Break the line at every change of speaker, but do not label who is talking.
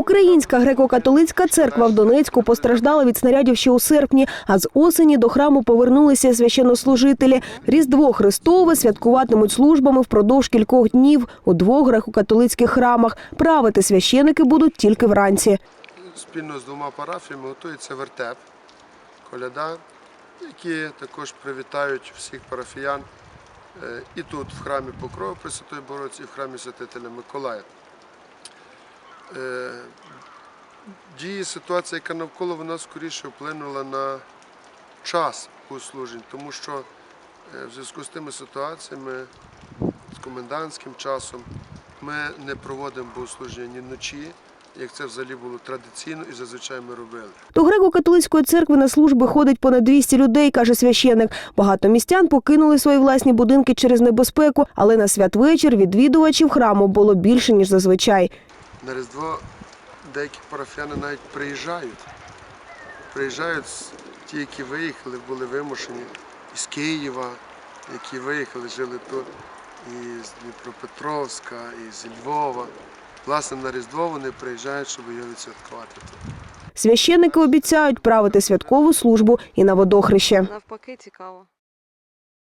Українська греко-католицька церква в Донецьку постраждала від снарядів ще у серпні, а з осені до храму повернулися священнослужителі. Різдво Христове святкуватимуть службами впродовж кількох днів у двох греко-католицьких храмах. Правити священики будуть тільки вранці.
Спільно з двома парафіями готується вертеп, коляда, які також привітають всіх парафіян е, і тут, в храмі Покрова Пресвятої Бороці, і в храмі Святителя Миколая. Е, Діє ситуація, яка навколо вона скоріше вплинула на час услужень, тому що е, в зв'язку з тими ситуаціями, з комендантським часом, ми не проводимо богослуження ні вночі, як це взагалі було традиційно і зазвичай ми робили.
До греко-католицької церкви на служби ходить понад 200 людей, каже священик. Багато містян покинули свої власні будинки через небезпеку, але на святвечір відвідувачів храму було більше ніж зазвичай.
На Різдво деякі парафіяни навіть приїжджають. Приїжджають ті, які виїхали, були вимушені із Києва, які виїхали, жили тут, і з Дніпропетровська, і з Львова. Власне, на Різдво вони приїжджають, щоб його відсвяткувати тут.
Священники обіцяють правити святкову службу і на водохреще.
Навпаки, цікаво.